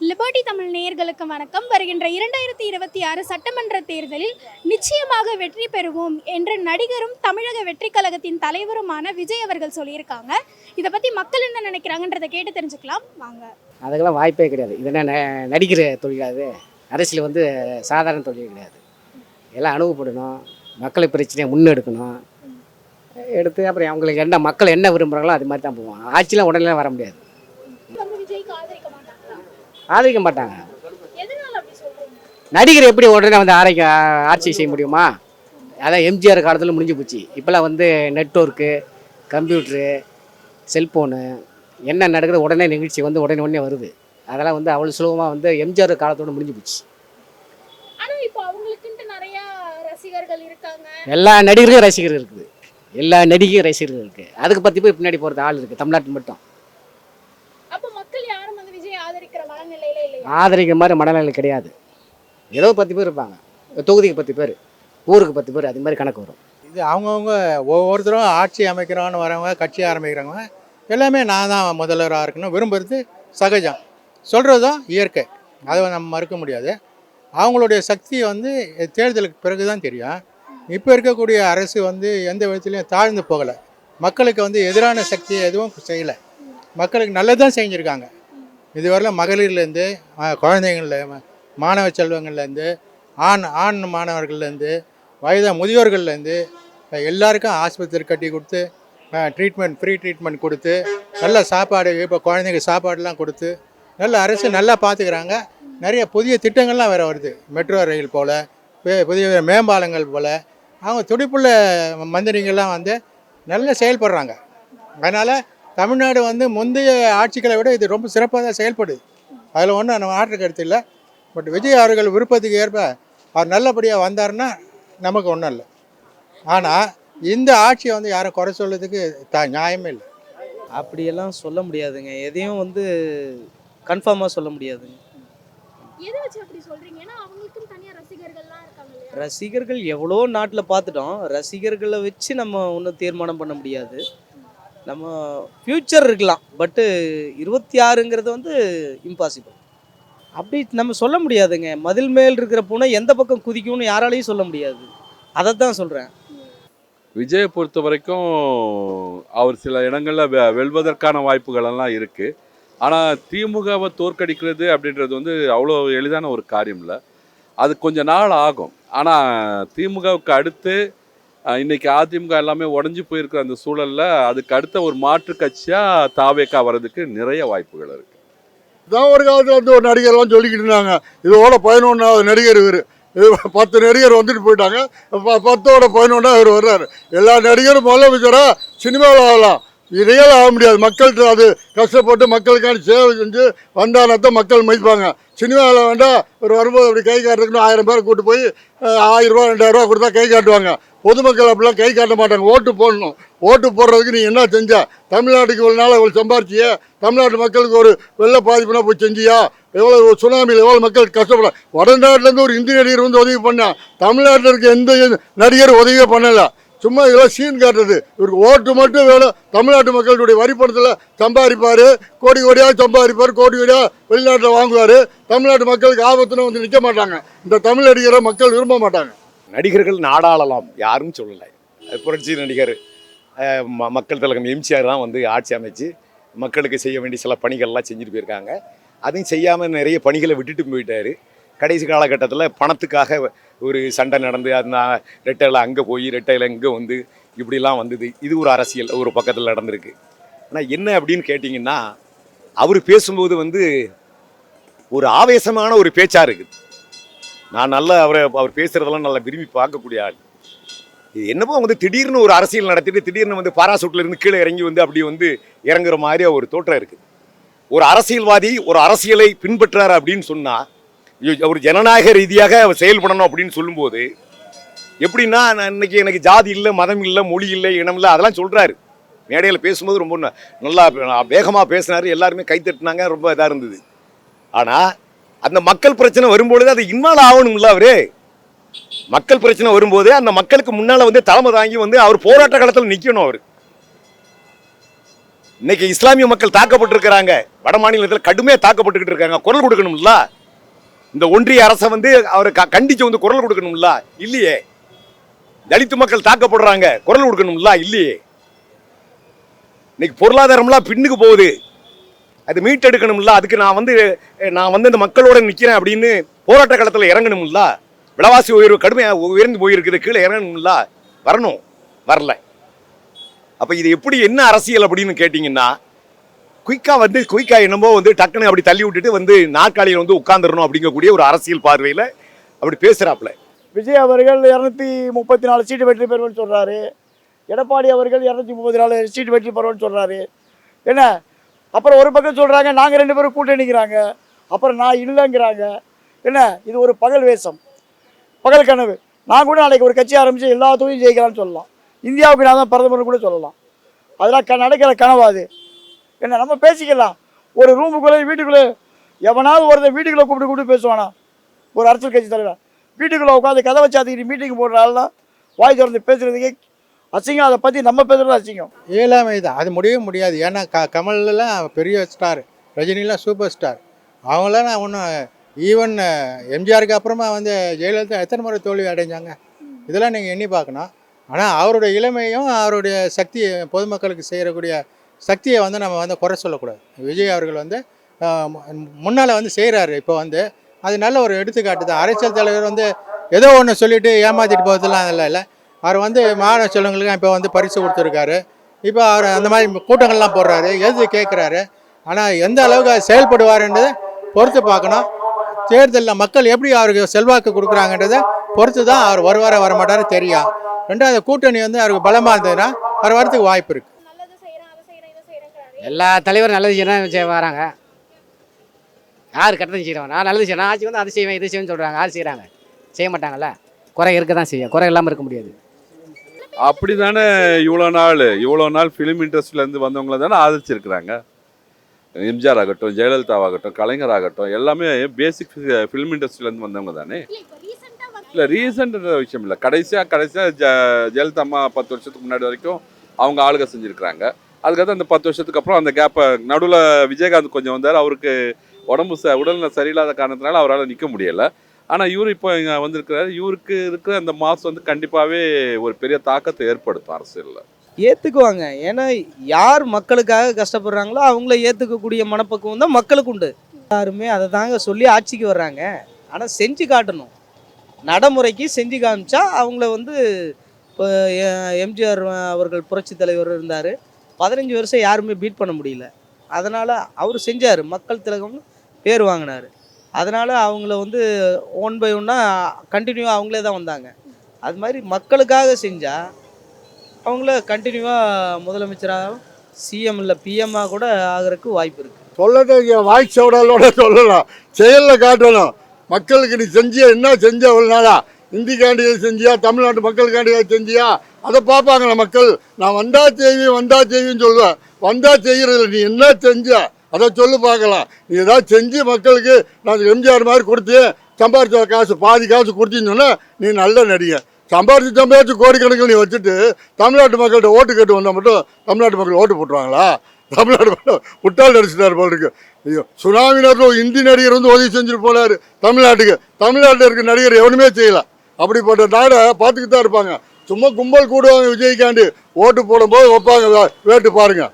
Liberty Tamil நேயர்களுக்கு வணக்கம். வருகின்ற இரண்டாயிரத்தி இருபத்தி ஆறு சட்டமன்ற தேர்தலில் நிச்சயமாக வெற்றி பெறுவோம் என்று நடிகரும் தமிழக வெற்றி கழகத்தின் தலைவருமான விஜய் அவர்கள் சொல்லியிருக்காங்க. இதை பற்றி மக்கள் என்ன நினைக்கிறாங்கன்றதை கேட்டு தெரிஞ்சுக்கலாம். வாங்க. அதுக்கெல்லாம் வாய்ப்பே கிடையாது. இதெல்லாம் ந- நடிக்கிற தொழில் அது அரசியல் வந்து சாதாரண தொழில் கிடையாது. எல்லாம் அனுபவப்படணும் மக்களை பிரச்சனையை முன்னெடுக்கணும். எடுத்து அப்புறம் அவங்களுக்கு என்ன மக்கள் என்ன விரும்புகிறாங்களோ அது மாதிரி தான் போவோம் ஆட்சிலாம் உடனே வர முடியாது. ஆதரிக்க மாட்டாங்க. நடிகர் எப்படி உடனே வந்து ஆரைக்க ஆட்சி செய்ய முடியுமா? அதான் எம்ஜிஆர் காலத்தில் முடிஞ்சு போச்சு. இப்போலாம் வந்து நெட்ஒர்க்கு கம்ப்யூட்ரு செல்ஃபோனு என்ன நடக்குது உடனே நிகழ்ச்சி வந்து உடனே உடனே வருது. அதெல்லாம் வந்து அவ்வளோ சுலபமாக வந்து எம்ஜிஆர் காலத்தோட முடிஞ்சு போச்சு. எல்லா நடிகருக்கும் ரசிகர்கள் இருக்குது. எல்லா நடிகையும் ரசிகர்கள் இருக்குது. அதுக்கு பற்றி போய் பின்னாடி போகிறது ஆள் இருக்குது தமிழ்நாட்டில் மட்டும் அப்போ மக்கள் யாரும் வந்து விஜய் ஆதரிக்கிற மனநிலையில இல்லையா ஆதரிக்கிற மாதிரி மனநிலை கிடையாது. ஏதோ பத்து பேர் இருப்பாங்க. தொகுதிக்கு பத்து பேர் ஊருக்கு பத்து பேர் அது மாதிரி கணக்கு வரும். இது அவங்கவுங்க ஒவ்வொருத்தரும் ஆட்சி அமைக்கிறோன்னு வரவங்க கட்சி ஆரம்பிக்கிறவங்க எல்லாமே நான் தான் முதல்வராக இருக்கணும் விரும்புறது சகஜம். சொல்கிறது தான் இயற்கை. அதை நம்ம மறுக்க முடியாது. அவங்களுடைய சக்தி வந்து தேர்தலுக்கு பிறகு தான் தெரியும். இப்போ இருக்கக்கூடிய அரசு வந்து எந்த விதத்துலையும் தாழ்ந்து போகலை. மக்களுக்கு வந்து எதிரான சக்தியை எதுவும் செய்யலை. மக்களுக்கு நல்லதான் செஞ்சுருக்காங்க. இதுவரையில் மகளிர்லேருந்து அஹ், குழந்தைங்கள்ல மாணவ செல்வங்கள்லேருந்து ஆண் ஆண் மாணவர்கள்லேருந்து வயதாக முதியோர்கள்லேருந்து எல்லாருக்கும் ஆஸ்பத்திரி கட்டி கொடுத்து ட்ரீட்மெண்ட் ஃப்ரீ ட்ரீட்மெண்ட் கொடுத்து நல்ல சாப்பாடு இப்போ குழந்தைங்க சாப்பாடுலாம் கொடுத்து நல்ல அரசு நல்லா பார்த்துக்கிறாங்க நிறைய புதிய திட்டங்கள்லாம் வேறு வருது. மெட்ரோ ரயில் போல் புதிய மேம்பாலங்கள் போல் அவங்க துடிப்புள்ள மந்திரிங்கள்லாம் வந்து நல்லா செயல்படுறாங்க. அதனால் தமிழ்நாடு வந்து முந்தைய ஆட்சிகளை விட இது ரொம்ப சிறப்பாக தான் செயல்படுது. அதில் ஒன்றும் நம்ம மாற்று கருத்து இல்லை. பட் விஜய் அவர்கள் விருப்பத்துக்கு ஏற்ப அவர் நல்லபடியாக வந்தாருன்னா நமக்கு ஒன்றும் இல்லை. ஆனால் இந்த ஆட்சியை வந்து யாரும் குறை சொல்றதுக்கு த நியாயமே இல்லை. அப்படியெல்லாம் சொல்ல முடியாதுங்க. எதையும் வந்து கன்ஃபார்மாக சொல்ல முடியாதுங்க. ரசிகர்கள் எவ்வளோ நாட்டில் பார்த்துட்டோம். ரசிகர்களை வச்சு நம்ம ஒன்றும் தீர்மானம் பண்ண முடியாது. நம்ம ஃப்யூச்சர் இருக்கலாம் பட்டு இருபத்தி ஆறுங்கிறது வந்து இம்பாசிபிள் அப்படி நம்ம சொல்ல முடியாதுங்க. மதில் மேல் இருக்கிற பூனை எந்த பக்கம் குதிக்கும்னு யாராலையும் சொல்ல முடியாது. அதை தான் சொல்கிறேன் விஜயை பொறுத்த வரைக்கும் அவர் சில இடங்களில் வெ வெல்வதற்கான வாய்ப்புகளெல்லாம் இருக்குது ஆனால் திமுகவை தோற்கடிக்கிறது அப்படின்றது வந்து அவ்வளோ எளிதான ஒரு காரியம் இல்லை அது கொஞ்ச நாள் ஆகும். ஆனால் திமுகவுக்கு அடுத்து இன்றைக்கி இன்னைக்கு அதிமுக எல்லாமே உடஞ்சி போயிருக்கிற அந்த சூழலில் அதுக்கு அடுத்த ஒரு மாற்று கட்சியாக தாவேக்கா வர்றதுக்கு நிறைய வாய்ப்புகள் இருக்குது இதான் ஒரு காலத்தில் வந்து ஒரு நடிகர்லாம் சொல்லிக்கிட்டு இருந்தாங்க. இதோட பதினொன்றாவது நடிகர் இவர். பத்து நடிகர் வந்துட்டு போயிட்டாங்க. ப- பத்தோட பதினொன்றா இவர் வர்றாரு. எல்லா நடிகரும் முதலமைச்சராக சினிமாவில் ஆகலாம். ரியல் ஆக முடியாது. மக்கள்கிட்ட அது கஷ்டப்பட்டு மக்களுக்கான சேவை செஞ்சு வந்தானத்தான் மக்கள் மதிப்பாங்க. சினிமாவில் வேண்டாம் ஒரு வரும்போது அப்படி கை காட்டுறதுக்குன்னு ஆயிரம் பேரை கூட்டு போய் ஆயிரம் ரூபா ரெண்டாயிரம் ரூபா கொடுத்தா கை காட்டுவாங்க. பொதுமக்கள் அப்படிலாம் கை காட்ட மாட்டாங்க. ஓட்டு போடணும். ஓட்டு போடுறதுக்கு நீ என்ன செஞ்ச? தமிழ்நாட்டுக்கு இவ்வளோ நாள் அவள் சம்பாரிச்சிய. தமிழ்நாட்டு மக்களுக்கு ஒரு வெள்ள பாதிப்புனா போய் செஞ்சியா? எவ்வளோ சுனாமியில் எவ்வளோ மக்கள் கஷ்டப்பட வடநாட்டிலேருந்து ஒரு இந்திய நடிகர் வந்து உதவி பண்ணான் தமிழ்நாட்டில் இருக்க எந்த நடிகர் உதவியே பண்ணலை. சும்மா இதெல்லாம் சீன் காட்டுறது. இவருக்கு ஓட்டு மட்டும் வேணும். தமிழ்நாட்டு மக்களுடைய வரிப்பணத்தில் சம்பாதிப்பார். கோடி கோடியாக சம்பாதிப்பார். கோடி கோடியாக வெளிநாட்டில் வாங்குவார். தமிழ்நாட்டு மக்களுக்கு ஆபத்துன்னு வந்து நிற்க மாட்டாங்க. இந்த தமிழ் நடிகரை மக்கள் விரும்ப மாட்டாங்க. நடிகர்கள் நாடாளலாம் யாரும் சொல்லலை. புரட்சி நடிகர் ம- மக்கள் தலைகம் எம்ஜிஆர் தான் வந்து ஆட்சி அமைச்சு மக்களுக்கு செய்ய வேண்டிய சில பணிகள்லாம் செஞ்சுட்டு போயிருக்காங்க. அதையும் செய்யாமல் நிறைய பணிகளை விட்டுட்டு போயிட்டார். கடைசி காலகட்டத்தில் பணத்துக்காக ஒரு சண்டை நடந்து அந்த ரெட்டையில் அங்கே போய் ரெட்டையில் இங்கே வந்து இப்படிலாம் வந்தது. இது ஒரு அரசியல் ஒரு பக்கத்தில் நடந்திருக்கு. ஆனால் என்ன அப்படின்னு கேட்டிங்கன்னா அவர் பேசும்போது வந்து ஒரு ஆவேசமான ஒரு பேச்சாக இருக்குது. நான் நல்லா அவரை அவர் பேசுகிறதெல்லாம் நல்லா விரும்பி பார்க்கக்கூடிய ஆள். இது என்னமோ வந்து திடீர்னு ஒரு அரசியல் நடத்திட்டு திடீர்னு வந்து பாராசூட்டில் இருந்து கீழே இறங்கி வந்து அப்படி வந்து இறங்குற மாதிரி ஒரு தோற்றம் இருக்குது ஒரு அரசியல்வாதி ஒரு அரசியலை பின்பற்றாரு அப்படின்னு சொன்னால் ஒரு ஜனநாயக ரீதியாக அவர் செயல்படணும் அப்படின்னு சொல்லும்போது எப்படின்னா நான் இன்னைக்கு எனக்கு ஜாதி இல்லை மதம் இல்லை மொழி இல்லை இனம் இல்லை அதெல்லாம் சொல்கிறாரு மேடையில் பேசும்போது ரொம்ப நல்லா வேகமாக பேசினார் எல்லாருமே கைத்தட்டினாங்க ரொம்ப இதாக இருந்தது. ஆனால் அந்த மக்கள் பிரச்சனை வரும்பொழுது அது இன்வால்வ் ஆகணும்ல அவரு. மக்கள் பிரச்சனை வரும்போது அந்த மக்களுக்கு முன்னால வந்து தலைமை தாங்கி வந்து அவர் போராட்ட காலத்தில் நிற்கணும் அவர். இன்னைக்கு இஸ்லாமிய மக்கள் தாக்கப்பட்டிருக்கிறாங்க. வட மாநிலத்தில் கடுமையாக தாக்கப்பட்டுக்கிட்டு இருக்காங்க. குரல் கொடுக்கணும்ல? இந்த ஒன்றிய அரசை வந்து அவரை க- கண்டிச்சு வந்து குரல் கொடுக்கணும்ல? இல்லையே. தலித்து மக்கள் தாக்கப்படுறாங்க. குரல் கொடுக்கணும்ல? இல்லையே. இன்னைக்கு பொருளாதாரம்லாம் பின்னுக்கு போகுது. அது மீட்டெடுக்கணும்ல. அதுக்கு நான் வந்து நான் வந்து இந்த மக்களோட நிற்கிறேன் அப்படின்னு போராட்ட காலத்தில் இறங்கணும்ல. விலவாசி உயர்வு கடுமையாக உயர்ந்து போயிருக்குது. கீழே இறங்கணும்ல. வரணும். வரல. அப்போ இது எப்படி என்ன அரசியல் அப்படின்னு கேட்டிங்கன்னா குயிக்காக வந்து குயிக்காக என்னமோ வந்து டக்குன்னு அப்படி தள்ளி விட்டுட்டு வந்து நாற்காலியில் வந்து உட்காந்துடணும் அப்படிங்கக்கூடிய ஒரு அரசியல் பார்வையில் அப்படி பேசுகிறாப்புல விஜய் அவர்கள் இரநூத்தி முப்பத்தி நாலு சீட்டு வெற்றி பெறுவேன்னு சொல்கிறாரு எடப்பாடி அவர்கள் இரநூத்தி முப்பத்தி நாலு சீட்டு வெற்றி பெறுவேன்னு சொல்கிறாரு என்ன? அப்புறம் ஒரு பக்கம் சொல்கிறாங்க நாங்கள் ரெண்டு பேரும் கூட்டணிக்கிறாங்க அப்புறம் நான் இல்லைங்கிறாங்க. என்ன? இது ஒரு பகல் வேஷம். பகல் கனவு. நான் கூட நாளைக்கு ஒரு கட்சி ஆரம்பித்து எல்லா தொழிலும் ஜெயிக்கலாம்னு சொல்லலாம். இந்தியாவுக்கு நான் தான் பிரதமர் கூட சொல்லலாம். அதெல்லாம் க நடக்கிற கனவாது என்ன நம்ம பேசிக்கலாம். ஒரு ரூமுக்குள்ளே வீட்டுக்குள்ளே எவனாவது ஒருத்தன் வீட்டுக்குள்ளே கூப்பிட்டு கூப்பிட்டு பேசுவானா? ஒரு அரசியல் கட்சி தலைவர். வீட்டுக்குள்ளே உட்காந்து கதை வச்சாத்திக்கிட்டு மீட்டிங் போடுற ஆள்லாம் வாய் திறந்து பேசுகிறதுக்கே அசிங்கம் அதை பற்றி நம்ம பேசுகிறது அசிங்கம். இயலாமை தான். அது முடியவே முடியாது. ஏன்னா க கமல்லாம் பெரிய ஸ்டார் ரஜினிலாம் சூப்பர் ஸ்டார் அவங்களாம் நான் ஒன்றும் ஈவன் எம்ஜிஆருக்கு அப்புறமா வந்து ஜெயலலிதா எத்தனை முறை தோல்வி அடைஞ்சாங்க? இதெல்லாம் நீங்கள் எண்ணி பார்க்கணும். ஆனால் அவருடைய இளமையும் அவருடைய சக்தி பொதுமக்களுக்கு செய்யக்கூடிய சக்தியை வந்து நம்ம வந்து குறை சொல்லக்கூடாது. விஜய் அவர்கள் வந்து முன்னால் வந்து செய்கிறாரு இப்போ வந்து அது நல்ல ஒரு எடுத்துக்காட்டு தான். அரசியல் தலைவர் வந்து ஏதோ ஒன்று சொல்லிட்டு ஏமாற்றிட்டு போகிறதுலாம் இல்லை இல்லை. அவர் வந்து மாணவ செல்வங்களுக்கு இப்போ வந்து பரிசு கொடுத்துருக்காரு. இப்போ அவர் அந்த மாதிரி கூட்டங்கள்லாம் போடுறாரு எது கேட்குறாரு ஆனால் எந்த அளவுக்கு செயல்படுவாருன்றதை பொறுத்து பார்க்கணும். தேர்தலில் மக்கள் எப்படி அவருக்கு செல்வாக்கு கொடுக்குறாங்கன்றதை பொறுத்து தான் அவர் வருவார வரமாட்டாரு தெரியும். ரெண்டாவது கூட்டணி வந்து அவருக்கு பலமாக இருந்ததுன்னா அவர் வரதுக்கு வாய்ப்பு இருக்குது எல்லா தலைவரும் நல்லது செய்யணும் வராங்க. யார் கெட்டதும் செய்கிறவன் நான் நல்லது செய்யணும் ஆட்சி வந்து அதை செய்வேன் இது செய்வேன்னு சொல்கிறாங்க யார் செய்கிறாங்க செய்ய மாட்டாங்கல்ல? குறை இருக்க தான் செய்யும். குறை இல்லாமல் இருக்க முடியாது. அப்படி தானே இவ்வளோ நாள் இவ்வளோ நாள் ஃபிலிம் இண்டஸ்ட்ரியிலேருந்து வந்தவங்கள தானே ஆதரிச்சிருக்கிறாங்க? எம்ஜிஆர் ஆகட்டும் ஜெயலலிதா ஆகட்டும் கலைஞர் ஆகட்டும் எல்லாமே பேசிக் ஃபிலிம் இண்டஸ்ட்ரியிலேருந்து வந்தவங்க தானே? இல்ல ரீசெண்ட்ன்ற விஷயம் இல்லை. கடைசியாக கடைசியாக ஜ ஜெயலலிதா அம்மா பத்து வருஷத்துக்கு முன்னாடி வரைக்கும் அவங்க ஆளுக செஞ்சுருக்கிறாங்க. அதுக்கப்புறம் அந்த பத்து வருஷத்துக்கு அப்புறம் அந்த கேப்பை நடுவில் விஜயகாந்த் கொஞ்சம் வந்தார். அவருக்கு உடம்பு ச உடல்நிலை சரியில்லாத காரணத்தினால அவரால் நிற்க முடியலை. ஆனால் இவர் இப்போ இங்கே வந்திருக்கிறாரு. இவருக்கு இருக்கிற அந்த மாஸ் வந்து கண்டிப்பாகவே ஒரு பெரிய தாக்கத்தை ஏற்படுத்தும் அரசியலில். ஏற்றுக்குவாங்க ஏன்னா யார் மக்களுக்காக கஷ்டப்படுறாங்களோ அவங்கள ஏற்றுக்கக்கூடிய மனப்பக்குவம் தான் மக்களுக்கு உண்டு. யாருமே அதை தாங்க சொல்லி ஆட்சிக்கு வர்றாங்க. ஆனால் செஞ்சு காட்டணும். நடைமுறைக்கு செஞ்சு காமிச்சா அவங்கள வந்து இப்போ எம்ஜிஆர் அவர்கள் புரட்சி தலைவர் இருந்தார். பதினஞ்சு வருஷம் யாருமே பீட் பண்ண முடியல. அதனால் அவர் செஞ்சார். மக்கள் திலகம்னு பேர் வாங்கினார். அதனால் அவங்கள வந்து ஒன் பை ஒன்னாக கண்டினியூவாக அவங்களே தான் வந்தாங்க. அது மாதிரி மக்களுக்காக செஞ்சால் அவங்கள கண்டினியூவாக முதலமைச்சராக சிஎம் இல்லை பிஎம்மாக கூட ஆகிறதுக்கு வாய்ப்பு இருக்குது சொல்லதை வாய் சவுடாலோட சொல்லலாம். செயலில் காட்டணும். மக்களுக்கு நீ செஞ்சியா என்ன செஞ்ச ஒரு நாளா? இந்திக்காண்டி செஞ்சியா தமிழ்நாட்டு மக்களுக்காண்டி செஞ்சியா? அதை பார்ப்பாங்களா மக்கள். நான் வந்தா செய்வேன் வந்தா செய்வேன்னு சொல்லுவேன். வந்தா செய்யறதில்ல நீ என்ன செஞ்ச? அதை சொல்லு பார்க்கலாம். நீ ஏதாவது செஞ்சு மக்களுக்கு நான் எம்ஜிஆர் மாதிரி கொடுத்து சம்பாரிச்ச காசு பாதி காசு கொடுத்தீங்கன்னு சொன்னா நீ நல்ல நடிகை. சம்பாரிச்சு சம்பாரிச்சு கோடிக்கணக்கில் நீ வச்சுட்டு தமிழ்நாட்டு மக்கள்கிட்ட ஓட்டு கேட்டு வந்தால் மட்டும் தமிழ்நாட்டு மக்கள் ஓட்டு போட்டுருவாங்களா? தமிழ்நாடு மக்கள் முட்டாள் நடிச்சிட்டார் போல் இருக்கு. ஐயோ சுனாமி நேரத்தில் இந்தி நடிகர் வந்து உதவி செஞ்சுட்டு போனார் தமிழ்நாட்டுக்கு. தமிழ்நாட்டில் இருக்க நடிகர் எவனுமே செய்யலை. அப்படிப்பட்ட நாடை பார்த்துக்கிட்டு தான் இருப்பாங்க. சும்மா கும்பல் கூடுவாங்க விஜய்காண்டி ஓட்டு போடும்போது வைப்பாங்க வேட்டு பாருங்கள்